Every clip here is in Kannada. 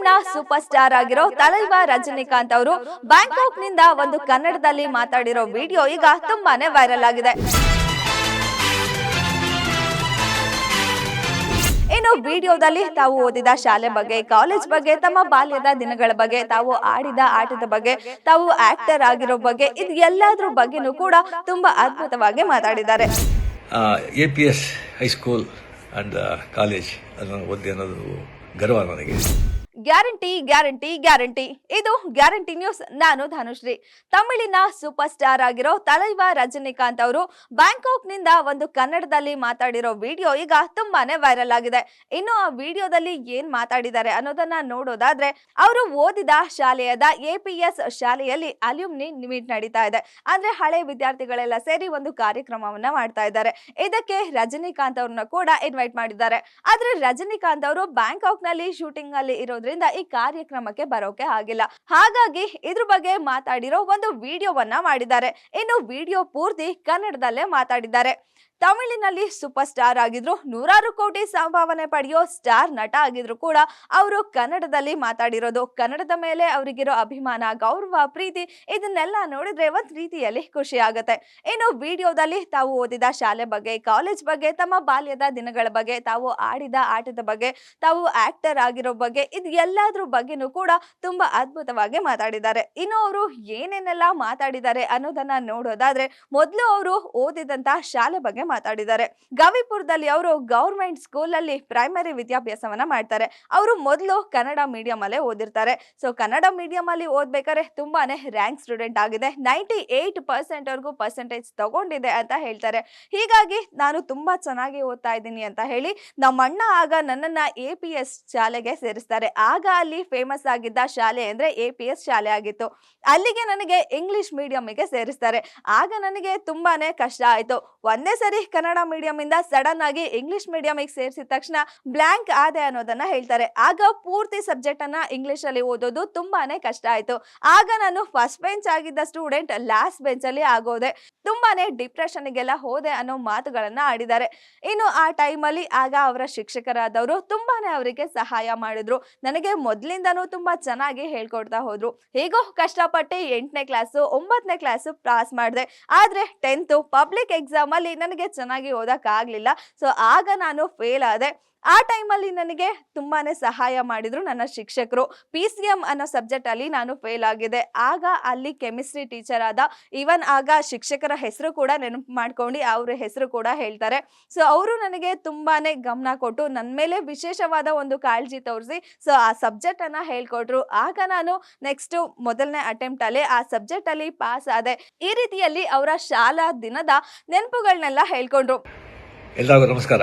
ತಮಿಳಿನ ಸೂಪರ್ ಸ್ಟಾರ್ ಆಗಿರೋ ತಲೈವ ರಜನಿಕಾಂತ್ ಅವರು ಬ್ಯಾಂಕಾಕ್ನಿಂದ ಒಂದು ಕನ್ನಡದಲ್ಲಿ ಮಾತಾಡಿರೋ ವಿಡಿಯೋ ಈಗ ತುಂಬಾನೇ ವೈರಲ್ ಆಗಿದೆ. ಇನ್ನು ವಿಡಿಯೋದಲ್ಲಿ ತಾವು ಓದಿದ ಶಾಲೆ ಬಗ್ಗೆ, ಕಾಲೇಜ್ ಬಗ್ಗೆ, ತಮ್ಮ ಬಾಲ್ಯದ ದಿನಗಳ ಬಗ್ಗೆ, ತಾವು ಆಡಿದ ಆಟದ ಬಗ್ಗೆ, ತಾವು ಆಕ್ಟರ್ ಆಗಿರೋ ಬಗ್ಗೆ, ಇದು ಎಲ್ಲದ್ರ ಬಗ್ಗೆನೂ ಕೂಡ ತುಂಬಾ ಅದ್ಭುತವಾಗಿ ಮಾತಾಡಿದ್ದಾರೆ. A P S high school and college ಅದನ್ನು ಓದಿ ಅನ್ನೋದು ಗರ್ವ ನನಗೆ. Guarantee guarantee guarantee. ಇದು ಗ್ಯಾರಂಟಿ ನ್ಯೂಸ್. ನಾನು ಧನುಶ್ರೀ. ತಮಿಳಿನ ಸೂಪರ್ ಸ್ಟಾರ್ ಆಗಿರೋ ತಲೈವ ರಜನಿಕಾಂತ್ ಅವರು ಬ್ಯಾಂಕಾಕ್ನಿಂದ ಒಂದು ಕನ್ನಡದಲ್ಲಿ ಮಾತಾಡಿರೋ ವಿಡಿಯೋ ಈಗ ತುಂಬಾನೇ ವೈರಲ್ ಆಗಿದೆ. ಇನ್ನು ಆ ವಿಡಿಯೋದಲ್ಲಿ ಏನ್ ಮಾತಾಡಿದ್ದಾರೆ ಅನ್ನೋದನ್ನ ನೋಡೋದಾದ್ರೆ, ಅವರು ಓದಿದ ಶಾಲೆಯದ ಎ ಪಿ ಎಸ್ ಶಾಲೆಯಲ್ಲಿ ಅಲ್ಯೂಮ್ನಿ ಮೀಟ್ ನಡೀತಾ ಇದೆ. ಅಂದ್ರೆ ಹಳೆ ವಿದ್ಯಾರ್ಥಿಗಳೆಲ್ಲ ಸೇರಿ ಒಂದು ಕಾರ್ಯಕ್ರಮವನ್ನ ಮಾಡ್ತಾ ಇದ್ದಾರೆ. ಇದಕ್ಕೆ ರಜನಿಕಾಂತ್ ಅವ್ರನ್ನ ಕೂಡ ಇನ್ವೈಟ್ ಮಾಡಿದ್ದಾರೆ. ಆದ್ರೆ ರಜನಿಕಾಂತ್ ಅವರು ಬ್ಯಾಂಕಾಕ್ನಲ್ಲಿ ಶೂಟಿಂಗ್ ಅಲ್ಲಿ ಇರೋದ್ರಿಂದ ಈ ಕಾರ್ಯಕ್ರಮಕ್ಕೆ ಬರೋಕೆ ಆಗಿಲ್ಲ. ಹಾಗಾಗಿ ಇದ್ರ ಬಗ್ಗೆ ಮಾತಾಡಿರೋ ಒಂದು ವಿಡಿಯೋವನ್ನ ಮಾಡಿದ್ದಾರೆ. ಇನ್ನು ವಿಡಿಯೋ ಪೂರ್ತಿ ಕನ್ನಡದಲ್ಲೇ ಮಾತಾಡಿದ್ದಾರೆ. ತಮಿಳಿನಲ್ಲಿ ಸೂಪರ್ ಸ್ಟಾರ್ ಆಗಿದ್ರು. ನೂರಾರು ಕೋಟಿ ಸಂಭಾವನೆ ಪಡೆಯೋ ಸ್ಟಾರ್ ನಟ ಆಗಿದ್ರು ಕೂಡ ಅವರು ಕನ್ನಡದಲ್ಲಿ ಮಾತಾಡಿರೋದು. ಕನ್ನಡದ ಮೇಲೆ ಅವರಿಗಿರೋ ಅಭಿಮಾನ, ಗೌರವ, ಪ್ರೀತಿ ಇದನ್ನೆಲ್ಲ ನೋಡಿದ್ರೆ ಒಂದ್ ರೀತಿಯಲ್ಲಿ ಖುಷಿ ಆಗುತ್ತೆ. ಇನ್ನು ವಿಡಿಯೋದಲ್ಲಿ ತಾವು ಓದಿದ ಶಾಲೆ ಬಗ್ಗೆ, ಕಾಲೇಜ್ ಬಗ್ಗೆ, ತಮ್ಮ ಬಾಲ್ಯದ ದಿನಗಳ ಬಗ್ಗೆ, ತಾವು ಆಡಿದ ಆಟದ ಬಗ್ಗೆ, ತಾವು ಆಕ್ಟರ್ ಆಗಿರೋ ಬಗ್ಗೆ, ಇದು ಎಲ್ಲಾದ್ರ ಬಗ್ಗೆನೂ ಕೂಡ ತುಂಬಾ ಅದ್ಭುತವಾಗಿ ಮಾತಾಡಿದ್ದಾರೆ. ಇನ್ನು ಅವರು ಏನೇನೆಲ್ಲ ಮಾತಾಡಿದ್ದಾರೆ ಅನ್ನೋದನ್ನ ನೋಡೋದಾದ್ರೆ ಮೊದಲು ಅವರು ಓದಿದಂತ ಶಾಲೆ ಬಗ್ಗೆ ಮಾತಾಡಿದ್ದಾರೆ. ಗವಿಪುರದಲ್ಲಿ ಅವರು ಗೌರ್ಮೆಂಟ್ ಸ್ಕೂಲ್ ಅಲ್ಲಿ ಪ್ರೈಮರಿ ವಿದ್ಯಾಭ್ಯಾಸವನ್ನ ಮಾಡ್ತಾರೆ. ಅವರು ಮೊದಲು ಕನ್ನಡ ಮೀಡಿಯಂ ಅಲ್ಲೇ ಓದಿರ್ತಾರೆ. ಸೊ ಕನ್ನಡ ಮೀಡಿಯಂ ಅಲ್ಲಿ ಓದ್ಬೇಕಾದ್ರೆ ತುಂಬಾನೇ ರ್ಯಾಂಕ್ ಸ್ಟೂಡೆಂಟ್ ಆಗಿದೆ. ನೈಂಟಿ ಏಟ್ ಪರ್ಸೆಂಟ್ ವರ್ಗೂ ಪರ್ಸೆಂಟೇಜ್ ತಗೊಂಡಿದೆ ಅಂತ ಹೇಳ್ತಾರೆ. ಹೀಗಾಗಿ ನಾನು ತುಂಬಾ ಚೆನ್ನಾಗಿ ಓದ್ತಾ ಇದ್ದೀನಿ ಅಂತ ಹೇಳಿ ನಮ್ಮ ಅಣ್ಣ ಆಗ ನನ್ನನ್ನ ಎ ಪಿ ಎಸ್ ಶಾಲೆಗೆ ಸೇರಿಸ್ತಾರೆ. ಆಗ ಅಲ್ಲಿ ಫೇಮಸ್ ಆಗಿದ್ದ ಶಾಲೆ ಅಂದ್ರೆ ಎ ಪಿ ಎಸ್ ಶಾಲೆ ಆಗಿತ್ತು. ಅಲ್ಲಿಗೆ ನನಗೆ ಇಂಗ್ಲಿಷ್ ಮೀಡಿಯಂಗೆ ಸೇರಿಸ್ತಾರೆ. ಆಗ ನನಗೆ ತುಂಬಾನೇ ಕಷ್ಟ ಆಯ್ತು. ಒಂದೇ ಸರಿ ಕನ್ನಡ ಮೀಡಿಯಂ ಇಂದ ಸಡನ್ ಆಗಿ ಇಂಗ್ಲಿಷ್ ಮೀಡಿಯಂಗೆ ಸೇರಿಸಿದ ತಕ್ಷಣ ಬ್ಲಾಂಕ್ ಆದೆ ಅನ್ನೋದನ್ನ ಹೇಳ್ತಾರೆ. ಆಗ ಪೂರ್ತಿ ಸಬ್ಜೆಕ್ಟ್ ಅನ್ನ ಇಂಗ್ಲಿಷ್ ಅಲ್ಲಿ ಓದೋದು ತುಂಬಾನೇ ಕಷ್ಟ ಆಯ್ತು. ಆಗ ನಾನು ಫಸ್ಟ್ ಬೆಂಚ್ ಆಗಿದ್ದ ಸ್ಟೂಡೆಂಟ್, ಲಾಸ್ಟ್ ಬೆಂಚ್ ಅಲ್ಲಿ ಆಗೋದೆ. ತುಂಬಾನೇ ಡಿಪ್ರೆಷನ್ ಗೆಲ್ಲ ಹೋದೆ ಅನ್ನೋ ಮಾತುಗಳನ್ನ ಆಡಿದ್ದಾರೆ. ಇನ್ನು ಆ ಟೈಮ್ ಅಲ್ಲಿ ಆಗ ಅವರ ಶಿಕ್ಷಕರಾದವರು ತುಂಬಾನೇ ಅವರಿಗೆ ಸಹಾಯ ಮಾಡಿದ್ರು. ನನಗೆ ಮೊದ್ಲಿಂದನೂ ತುಂಬಾ ಚೆನ್ನಾಗಿ ಹೇಳ್ಕೊಡ್ತಾ ಹೋದ್ರು. ಹೇಗೋ ಕಷ್ಟಪಟ್ಟು ಎಂಟನೇ ಕ್ಲಾಸು ಒಂಬತ್ತನೇ ಕ್ಲಾಸು ಪಾಸ್ ಮಾಡಿದೆ. ಆದ್ರೆ ಟೆಂತ್ ಪಬ್ಲಿಕ್ ಎಕ್ಸಾಮ್ ಅಲ್ಲಿ ನನಗೆ ಚೆನ್ನಾಗಿ ಓದಕ್ಕಾಗ್ಲಿಲ್ಲ. ಸೊ ಆಗ ನಾನು ಫೇಲ್ ಆದೆ. ಆ ಟೈಮಲ್ಲಿ ನನಗೆ ತುಂಬಾನೇ ಸಹಾಯ ಮಾಡಿದ್ರು ನನ್ನ ಶಿಕ್ಷಕರು. ಪಿ ಸಿ ಎಂ ಅನ್ನೋ ಸಬ್ಜೆಕ್ಟಲ್ಲಿ ನಾನು ಫೇಲ್ ಆಗಿದೆ ಆಗ ಅಲ್ಲಿ ಕೆಮಿಸ್ಟ್ರಿ ಟೀಚರ್ ಆದ ಈವನ್ ಆಗ ಶಿಕ್ಷಕರ ಹೆಸರು ಕೂಡ ನೆನಪು ಮಾಡ್ಕೊಂಡು ಅವ್ರ ಹೆಸರು ಕೂಡ ಹೇಳ್ತಾರೆ. ಸೊ ಅವರು ನನಗೆ ತುಂಬಾನೇ ಗಮನ ಕೊಟ್ಟು ನನ್ನ ಮೇಲೆ ವಿಶೇಷವಾದ ಒಂದು ಕಾಳಜಿ ತೋರಿಸಿ ಸೊ ಆ ಸಬ್ಜೆಕ್ಟ್ ಅನ್ನ ಹೇಳ್ಕೊಟ್ರು. ಆಗ ನಾನು ನೆಕ್ಸ್ಟ್ ಮೊದಲನೇ ಅಟೆಂಪ್ಟ್ ಅಲ್ಲಿ ಆ ಸಬ್ಜೆಕ್ಟಲ್ಲಿ ಪಾಸ್ ಆದೆ. ಈ ರೀತಿಯಲ್ಲಿ ಅವರ ಶಾಲಾ ದಿನದ ನೆನಪುಗಳನ್ನೆಲ್ಲ ಹೇಳ್ಕೊಂಡ್ರು. ಎಲ್ಲರಿಗೂ ನಮಸ್ಕಾರ.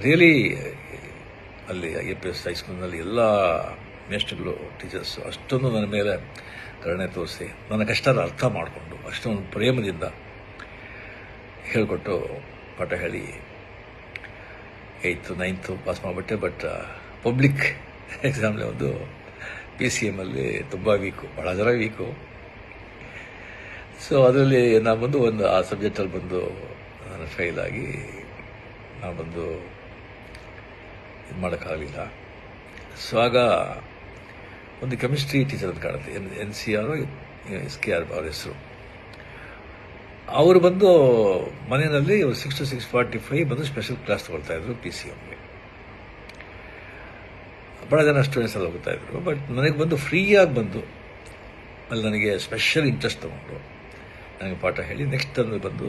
ರಿಯಲಿ ಅಲ್ಲಿ ಎ ಪಿ ಎಸ್ ಹೈಸ್ಕೂಲ್ನಲ್ಲಿ ಎಲ್ಲ ಮೇಸ್ಟ್ಗಳು ಟೀಚರ್ಸು ಅಷ್ಟೊಂದು ನನ್ನ ಮೇಲೆ ಕರುಣೆ ತೋರಿಸಿ ನನ್ನ ಕಷ್ಟದ ಅರ್ಥ ಮಾಡಿಕೊಂಡು ಅಷ್ಟೊಂದು ಪ್ರೇಮದಿಂದ ಹೇಳಿಕೊಟ್ಟು ಪಾಠ ಹೇಳಿ ಏಯ್ತು ನೈನ್ತು ಪಾಸ್ ಮಾಡಿಬಿಟ್ಟೆ. ಬಟ್ ಪಬ್ಲಿಕ್ ಎಕ್ಸಾಮ್ಲಿ ಒಂದು ಪಿ ಸಿ ಎಮ್ಮಲ್ಲಿ ತುಂಬ ವೀಕು ಭಾಳ ಜನ ವೀಕು ಸೊ ಅದರಲ್ಲಿ ನಾನು ಬಂದು ಒಂದು ಆ ಸಬ್ಜೆಕ್ಟಲ್ಲಿ ಬಂದು, ನಾನು ಫೈಲಾಗಿ ನಾನು ಬಂದು ಮಾಡೋಕ್ಕಾಗಲಿಲ್ಲ. ಸೊ ಆಗ ಒಂದು ಕೆಮಿಸ್ಟ್ರಿ ಟೀಚರ್ ಅಂತ ಕಾಣುತ್ತೆ. N N C R S K R ಅವ್ರ ಹೆಸರು. ಅವರು ಬಂದು ಮನೆಯಲ್ಲಿ six to six forty five ಬಂದು ಸ್ಪೆಷಲ್ ಕ್ಲಾಸ್ ತಗೊಳ್ತಾ ಇದ್ರು ಪಿ ಸಿ ಎಮ್ಗೆ ಭಾಳ ಜನ ಸ್ಟೂಡೆಂಟ್ಸ್ ಎಲ್ಲ ಹೋಗ್ತಾ ಇದ್ರು. ಬಟ್ ನನಗೆ ಬಂದು ಫ್ರೀಯಾಗಿ ಬಂದು ಅಲ್ಲಿ ನನಗೆ ಸ್ಪೆಷಲ್ ಇಂಟ್ರೆಸ್ಟ್ ತೊಗೊಂಡು ನನಗೆ ಪಾಠ ಹೇಳಿ ನೆಕ್ಸ್ಟ್ ಅಲ್ಲಿ ಬಂದು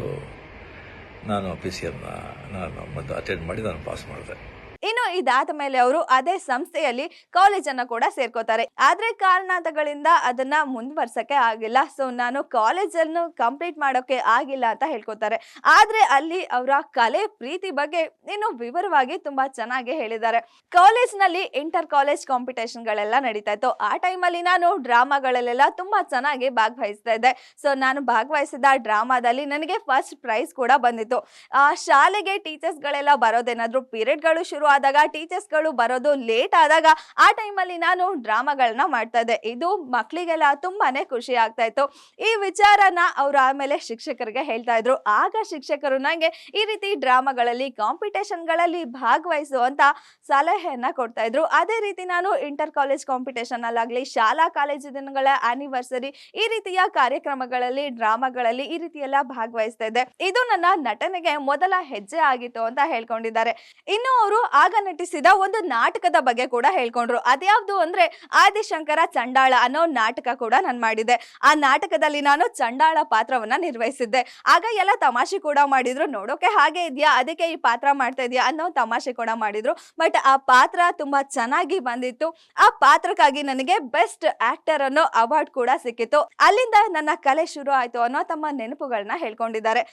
ನಾನು ಪಿ ಸಿ ಎಮ್ನ ನಾನು ಮತ್ತು ಅಟೆಂಡ್ ಮಾಡಿ ನಾನು ಪಾಸ್ ಮಾಡಿದೆ. ಇನ್ನು ಇದಾದ ಮೇಲೆ ಅವರು ಅದೇ ಸಂಸ್ಥೆಯಲ್ಲಿ ಕಾಲೇಜನ್ನ ಕೂಡ ಸೇರ್ಕೋತಾರೆ. ಆದ್ರೆ ಕಾರಣಾಂತಗಳಿಂದ ಅದನ್ನ ಮುಂದುವರ್ಸಕ್ಕೆ ಆಗಿಲ್ಲ. ಸೊ ನಾನು ಕಾಲೇಜನ್ನು ಕಂಪ್ಲೀಟ್ ಮಾಡೋಕೆ ಆಗಿಲ್ಲ ಅಂತ ಹೇಳ್ಕೊತಾರೆ. ಆದ್ರೆ ಅಲ್ಲಿ ಅವರ ಕಲೆ, ಪ್ರೀತಿ ಬಗ್ಗೆ ಇನ್ನು ವಿವರವಾಗಿ ತುಂಬಾ ಚೆನ್ನಾಗಿ ಹೇಳಿದ್ದಾರೆ. ಕಾಲೇಜ್ನಲ್ಲಿ ಇಂಟರ್ ಕಾಲೇಜ್ ಕಾಂಪಿಟೇಷನ್ ಗಳೆಲ್ಲ ನಡೀತಾ ಇತ್ತು. ಆ ಟೈಮಲ್ಲಿ ನಾನು ಡ್ರಾಮಾಗಳಲ್ಲೆಲ್ಲ ತುಂಬಾ ಚೆನ್ನಾಗಿ ಭಾಗವಹಿಸ್ತಾ ಇದ್ದೆ. ಸೊ ನಾನು ಭಾಗವಹಿಸಿದ ಡ್ರಾಮಾದಲ್ಲಿ ನನಗೆ ಫಸ್ಟ್ ಪ್ರೈಸ್ ಕೂಡ ಬಂದಿತ್ತು. ಆ, ಶಾಲೆಗೆ ಟೀಚರ್ಸ್ ಗಳೆಲ್ಲ ಬರೋದೇನಾದ್ರು ಪೀರಿಯಡ್ಗಳು ಶುರು ಆದಾಗ ಟೀಚರ್ಸ್ಗಳು ಬರೋದು ಲೇಟ್ ಆದಾಗ ಆ ಟೈಮಲ್ಲಿ ನಾನು ಡ್ರಾಮಾಗಳನ್ನ ಮಾಡ್ತಾ ಇದ್ದೆ ಇದು ಮಕ್ಕಳಿಗೆಲ್ಲ ತುಂಬಾನೇ ಖುಷಿ ಆಗ್ತಾ ಇತ್ತು. ಈ ವಿಚಾರನ ಅವ್ರು ಆಮೇಲೆ ಶಿಕ್ಷಕರಿಗೆ ಹೇಳ್ತಾ ಇದ್ರು. ಆಗ ಶಿಕ್ಷಕರು ನನಗೆ ಈ ರೀತಿ ಡ್ರಾಮಾಗಳಲ್ಲಿ ಕಾಂಪಿಟೇಷನ್ಗಳಲ್ಲಿ ಭಾಗವಹಿಸು ಅಂತ ಸಲಹೆಯನ್ನ ಕೊಡ್ತಾ ಇದ್ರು. ಅದೇ ರೀತಿ ನಾನು ಇಂಟರ್ ಕಾಲೇಜ್ ಕಾಂಪಿಟೇಷನ್ ಅಲ್ಲಾಗ್ಲಿ ಶಾಲಾ ಕಾಲೇಜು ದಿನಗಳ ಆನಿವರ್ಸರಿ ಈ ರೀತಿಯ ಕಾರ್ಯಕ್ರಮಗಳಲ್ಲಿ, ಡ್ರಾಮಾಗಳಲ್ಲಿ ಈ ರೀತಿ ಎಲ್ಲ ಭಾಗವಹಿಸ್ತಾ ಇದ್ದೆ. ಇದು ನನ್ನ ನಟನೆಗೆ ಮೊದಲ ಹೆಜ್ಜೆ ಆಗಿತ್ತು ಅಂತ ಹೇಳ್ಕೊಂಡಿದ್ದಾರೆ. ಇನ್ನು ಅವರು ಆಗ ನಟಿಸಿದ ಒಂದು ನಾಟಕದ ಬಗ್ಗೆ ಕೂಡ ಹೇಳ್ಕೊಂಡ್ರು. ಅದ್ಯಾವ್ದು ಅಂದ್ರೆ ಆದಿಶಂಕರ ಚಂಡಾಳ ಅನ್ನೋ ನಾಟಕ ಕೂಡ ನಾನು ಮಾಡಿದೆ. ಆ ನಾಟಕದಲ್ಲಿ ನಾನು ಚಂಡಾಳ ಪಾತ್ರವನ್ನ ನಿರ್ವಹಿಸಿದ್ದೆ. ಆಗ ಎಲ್ಲ ತಮಾಷೆ ಕೂಡ ಮಾಡಿದ್ರು. ನೋಡೋಕೆ ಹಾಗೆ ಇದೆಯಾ? ಅದಕ್ಕೆ ಈ ಪಾತ್ರ ಮಾಡ್ತಾ ಇದೆಯಾ? ಅನ್ನೋ ತಮಾಷೆ ಕೂಡ ಮಾಡಿದ್ರು. ಬಟ್ ಆ ಪಾತ್ರ ತುಂಬಾ ಚೆನ್ನಾಗಿ ಬಂದಿತ್ತು. ಆ ಪಾತ್ರಕ್ಕಾಗಿ ನನಗೆ ಬೆಸ್ಟ್ ಆಕ್ಟರ್ ಅನ್ನೋ ಅವಾರ್ಡ್ ಕೂಡ ಸಿಕ್ಕಿತ್ತು. ಅಲ್ಲಿಂದ ನನ್ನ ಕಲೆ ಶುರು ಆಯ್ತು ಅನ್ನೋ ತಮ್ಮ ನೆನಪುಗಳನ್ನ ಹೇಳ್ಕೊಂಡಿದ್ದಾರೆ.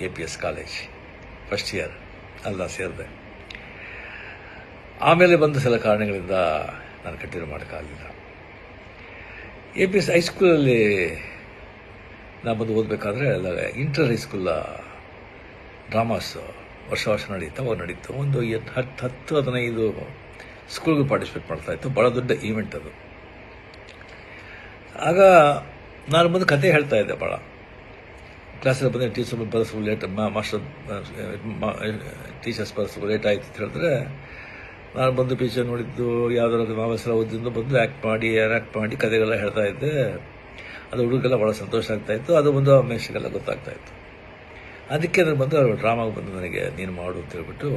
A P S college first year ಅಲ್ಲ ಸೇರಿದೆ? ಆಮೇಲೆ ಬಂದ ಸಲ ಕಾರಣಗಳಿಂದ ನಾನು ಕಂಟಿನ್ಯೂ ಮಾಡೋಕ್ಕಾಗಲಿಲ್ಲ ಎ ಪಿ ಎಸ್ ಹೈಸ್ಕೂಲಲ್ಲಿ ನಾನು ಬಂದು ಓದಬೇಕಾದ್ರೆ ಅಲ್ಲ ಇಂಟರ್ ಹೈಸ್ಕೂಲ ಡ್ರಾಮಾಸ್ ವರ್ಷ ವರ್ಷ ನಡೀತಾ ನಡೀತು ಒಂದು ಹತ್ತು ಹತ್ತು, ಹದಿನೈದು ಸ್ಕೂಲ್ಗೆ ಪಾರ್ಟಿಸಿಪೇಟ್ ಮಾಡ್ತಾ ಇತ್ತು. ಭಾಳ ದೊಡ್ಡ ಈವೆಂಟ್ ಅದು. ಆಗ ನಾನು ಬಂದು ಕತೆ ಹೇಳ್ತಾ ಇದ್ದೆ ಭಾಳ ಕ್ಲಾಸಲ್ಲಿ ಬಂದರೆ ಟೀಚರ್ ಬರೆಸು ಲೇಟ್ ಮಾಸ್ಟರ್ ಟೀಚರ್ಸ್ ಬರೆಸು ಲೇಟ್ ಆಯಿತು ಅಂತ ಹೇಳಿದ್ರೆ ನಾನು ಬಂದು ಪಿಕ್ಚರ್ ನೋಡಿದ್ದು ಯಾವ್ದಾದ್ರು ಓದಿದ್ದು ಬಂದು ಆ್ಯಕ್ಟ್ ಮಾಡಿ ಆ್ಯಕ್ಟ್ ಮಾಡಿ ಕಥೆಗೆಲ್ಲ ಹೇಳ್ತಾ ಇದ್ದೆ. ಅದು ಹುಡುಗರಿಗೆಲ್ಲ ಭಾಳ ಸಂತೋಷ ಆಗ್ತಾ ಇತ್ತು. ಅದು ಒಂದು ಮೇಷ್ಗೆಲ್ಲ ಗೊತ್ತಾಗ್ತಾ ಇತ್ತು. ಅದಕ್ಕೆ ಅದ್ರ ಬಂದು ಅವರು ಡ್ರಾಮಾಗೆ ಬಂದು ನನಗೆ ನೀನು ಮಾಡು ಅಂತ ಹೇಳ್ಬಿಟ್ಟು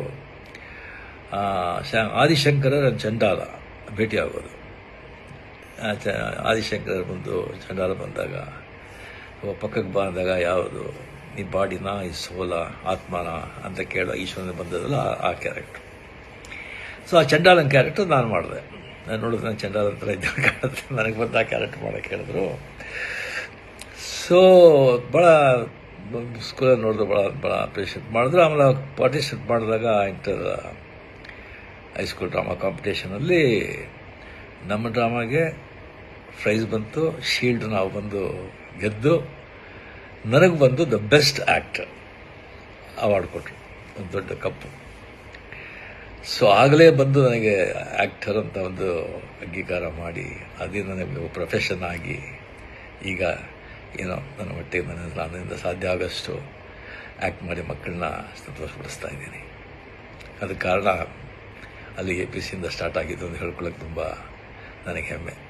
ಶಾ, ಆದಿಶಂಕರ ಚಂಡಾಲ ಭೇಟಿ ಆಗೋದು. ಆದಿಶಂಕರ ಬಂದು ಚಂಡಾಲ ಬಂದಾಗ ಪಕ್ಕಕ್ಕೆ ಬಂದಾಗ ಯಾವುದು? ಈ ಬಾಡಿನ, ಈ ಸೋಲ, ಆತ್ಮನ ಅಂತ ಕೇಳೋ ಈಶ್ವರನ ಬಂದದಲ್ಲ ಆ ಕ್ಯಾರೆಕ್ಟರ್ ಸೊ ಆ ಚಂಡಾಲನ ಕ್ಯಾರೆಕ್ಟರ್ ನಾನು ಮಾಡಿದೆ. ನಾನು ನೋಡಿದ್ರೆ ನಾನು ಚಂಡಾಲನ ಥರ ಇದ್ದ ಕಾಣುತ್ತೆ. ನನಗೆ ಬಂದು ಆ ಕ್ಯಾರೆಕ್ಟರ್ ಮಾಡೋಕ್ಕೆ ಹೇಳಿದ್ರು. ಸೊ ಭಾಳ ಸ್ಕೂಲಲ್ಲಿ ನೋಡಿದ್ರು ಭಾಳ ಭಾಳ ಅಪ್ರಿಷಿಯೇಟ್ ಮಾಡಿದ್ರು, ಆಮೇಲೆ ಪಾರ್ಟಿಸಿಪೇಟ್ ಮಾಡಿದಾಗ ಇಂಟರ್ ಹೈಸ್ಕೂಲ್ ಡ್ರಾಮಾ ಕಾಂಪಿಟೇಷನಲ್ಲಿ ನಮ್ಮ ಡ್ರಾಮಾಗೆ ಪ್ರೈಸ್ ಬಂತು. ಶೀಲ್ಡ್ ನಾವು ಬಂದು ಗೆದ್ದು, ನನಗೆ ಬಂದು ದ ಬೆಸ್ಟ್ ಆ್ಯಕ್ಟರ್ ಅವಾರ್ಡ್ ಕೊಟ್ಟರು ಒಂದು ದೊಡ್ಡ ಕಪ್ಪು. ಸೊ ಆಗಲೇ ಬಂದು ನನಗೆ ಆ್ಯಕ್ಟರ್ ಅಂತ ಒಂದು ಅಂಗೀಕಾರ ಮಾಡಿ ಅದೇ ನನಗೆ ಪ್ರೊಫೆಷನ್ ಆಗಿ ಈಗ ಏನೋ ನನ್ನ ಮಟ್ಟಿಗೆ ನನ್ನ ನನ್ನಿಂದ ಸಾಧ್ಯ ಆಗೋಷ್ಟು ಆ್ಯಕ್ಟ್ ಮಾಡಿ ಮಕ್ಕಳನ್ನ ಸಂತೋಷಪಡಿಸ್ತಾ ಇದ್ದೀನಿ. ಅದಕ್ಕೆ ಕಾರಣ, ಅಲ್ಲಿ ಎ ಪಿ ಸಿಯಿಂದ ಸ್ಟಾರ್ಟ್ ಆಗಿದ್ದು ಅಂತ ಹೇಳ್ಕೊಳ್ಳೋಕೆ ತುಂಬ ನನಗೆ ಹೆಮ್ಮೆ.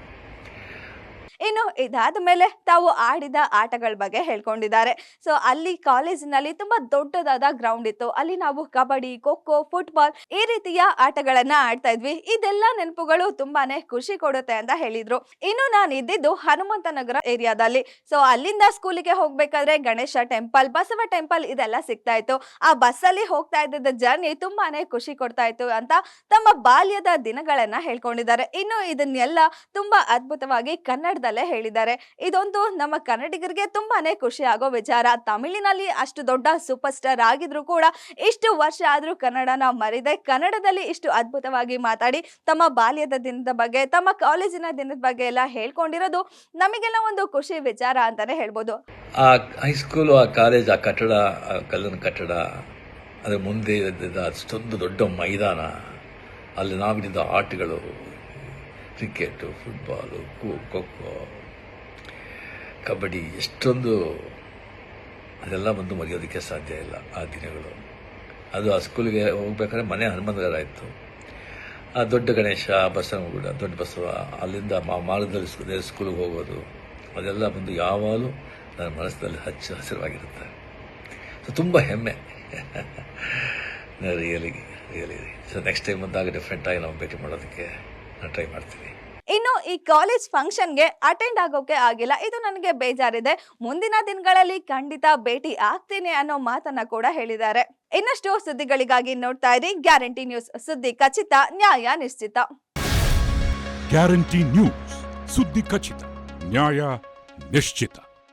ಇನ್ನು ಇದಾದ ಮೇಲೆ ತಾವು ಆಡಿದ ಆಟಗಳ ಬಗ್ಗೆ ಹೇಳ್ಕೊಂಡಿದ್ದಾರೆ. ಸೊ ಅಲ್ಲಿ ಕಾಲೇಜಿನಲ್ಲಿ ತುಂಬಾ ದೊಡ್ಡದಾದ ಗ್ರೌಂಡ್ ಇತ್ತು. ಅಲ್ಲಿ ನಾವು ಕಬಡ್ಡಿ ಖೋಖೋ ಫುಟ್ಬಾಲ್ ಈ ರೀತಿಯ ಆಟಗಳನ್ನ ಆಡ್ತಾ ಇದ್ವಿ. ಇದೆಲ್ಲ ನೆನಪುಗಳು ತುಂಬಾನೇ ಖುಷಿ ಕೊಡುತ್ತೆ ಅಂತ ಹೇಳಿದ್ರು. ಇನ್ನು ನಾನು ಇದ್ದಿದ್ದು ಹನುಮಂತ ನಗರ ಏರಿಯಾದಲ್ಲಿ. ಸೊ ಅಲ್ಲಿಂದ ಸ್ಕೂಲಿಗೆ ಹೋಗ್ಬೇಕಾದ್ರೆ ಗಣೇಶ ಟೆಂಪಲ್ ಬಸವ ಟೆಂಪಲ್ ಇದೆಲ್ಲ ಸಿಗ್ತಾ ಇತ್ತು. ಆ ಬಸ್ಸಲ್ಲಿ ಹೋಗ್ತಾ ಇದ್ದಿದ್ದ ಜರ್ನಿ ತುಂಬಾನೇ ಖುಷಿ ಕೊಡ್ತಾ ಇತ್ತು ಅಂತ ತಮ್ಮ ಬಾಲ್ಯದ ದಿನಗಳನ್ನ ಹೇಳ್ಕೊಂಡಿದ್ದಾರೆ. ಇನ್ನು ಇದನ್ನೆಲ್ಲ ತುಂಬಾ ಅದ್ಭುತವಾಗಿ ಕನ್ನಡದಲ್ಲೇ ಹೇಳಿದ್ದಾರೆ. ಇದೊಂದು ನಮ್ಮ ಕನ್ನಡಿಗರಿಗೆ ತುಂಬಾನೇ ಖುಷಿ ಆಗೋ ವಿಚಾರ. ತಮಿಳಿನಲ್ಲಿ ಅಷ್ಟು ದೊಡ್ಡ ಸೂಪರ್ ಸ್ಟಾರ್ ಆಗಿದ್ರು ಕೂಡ ಇಷ್ಟು ವರ್ಷ ಆದ್ರೂ ಕನ್ನಡನ ಮರಿದೆ ಕನ್ನಡದಲ್ಲಿ ಇಷ್ಟು ಅದ್ಭುತವಾಗಿ ಮಾತಾಡಿ, ತಮ್ಮ ಬಾಲ್ಯದ ದಿನದ ಬಗ್ಗೆ, ತಮ್ಮ ಕಾಲೇಜಿನ ದಿನದ ಬಗ್ಗೆ ಎಲ್ಲ ಹೇಳ್ಕೊಂಡಿರೋದು ನಮಗೆಲ್ಲ ಒಂದು ಖುಷಿ ವಿಚಾರ ಅಂತಾನೆ ಹೇಳ್ಬೋದು. ಆ ಹೈಸ್ಕೂಲು, ಆ ಕಾಲೇಜ್, ಆ ಕಟ್ಟಡ ಕಲ್ಲಿನ ಕಟ್ಟಡ, ಅದ್ರ ಮುಂದೆ ಅಷ್ಟೊಂದು ದೊಡ್ಡ ಮೈದಾನ, ಅಲ್ಲಿ ನಾವಿದ್ದ ಆಟಗಳು ಕ್ರಿಕೆಟು, ಫುಟ್ಬಾಲು, ಖೋ ಖೋ ಕಬಡ್ಡಿ ಎಷ್ಟೊಂದು ಅದೆಲ್ಲ ಬಂದು ಮರೆಯೋದಕ್ಕೆ ಸಾಧ್ಯ ಇಲ್ಲ ಆ ದಿನಗಳು. ಅದು ಆ ಸ್ಕೂಲಿಗೆ ಹೋಗ್ಬೇಕಾದ್ರೆ ಮನೆ ಹನುಮಂತಗಾರ ಇತ್ತು ಆ ದೊಡ್ಡ ಗಣೇಶ ಬಸವನಗೂಡ ದೊಡ್ಡ ಬಸವ, ಅಲ್ಲಿಂದ ಮಾರ್ಗದಲ್ಲಿ ಸ್ಕೂ- ಸ್ಕೂಲಿಗೆ ಹೋಗೋದು, ಅದೆಲ್ಲ ಬಂದು ಯಾವಾಗಲೂ ನನ್ನ ಮನಸ್ಸಿನಲ್ಲಿ ಹಚ್ಚ ಹಸಿರವಾಗಿರುತ್ತೆ ಸೊ, ತುಂಬ ಹೆಮ್ಮೆ. Really really so next time ಬಂದಾಗ ಡಿಫ್ರೆಂಟಾಗಿ ನಾವು ಭೇಟಿ ಮಾಡೋದಕ್ಕೆ ನಾನು ಟ್ರೈ ಮಾಡ್ತೀನಿ. ಇನ್ನು ಈ ಕಾಲೇಜ್ ಫಂಕ್ಷನ್ಗೆ ಅಟೆಂಡ್ ಆಗೋಕೆ ಆಗಿಲ್ಲ. ಇದು ನನಗೆ ಬೇಜಾರಿದೆ. ಮುಂದಿನ ದಿನಗಳಲ್ಲಿ ಖಂಡಿತ ಭೇಟಿ ಆಗ್ತೀನಿ ಅನ್ನೋ ಮಾತನ್ನ ಕೂಡ ಹೇಳಿದ್ದಾರೆ. ಇನ್ನಷ್ಟು ಸುದ್ದಿಗಳಿಗಾಗಿ ನೋಡ್ತಾ ಇರಿ. ಗ್ಯಾರಂಟಿ ನ್ಯೂಸ್ ಸುದ್ದಿ ಖಚಿತ ನ್ಯಾಯ ನಿಶ್ಚಿತ. ಗ್ಯಾರಂಟಿ ನ್ಯೂಸ್ ಸುದ್ದಿ ಖಚಿತ ನ್ಯಾಯ ನಿಶ್ಚಿತ.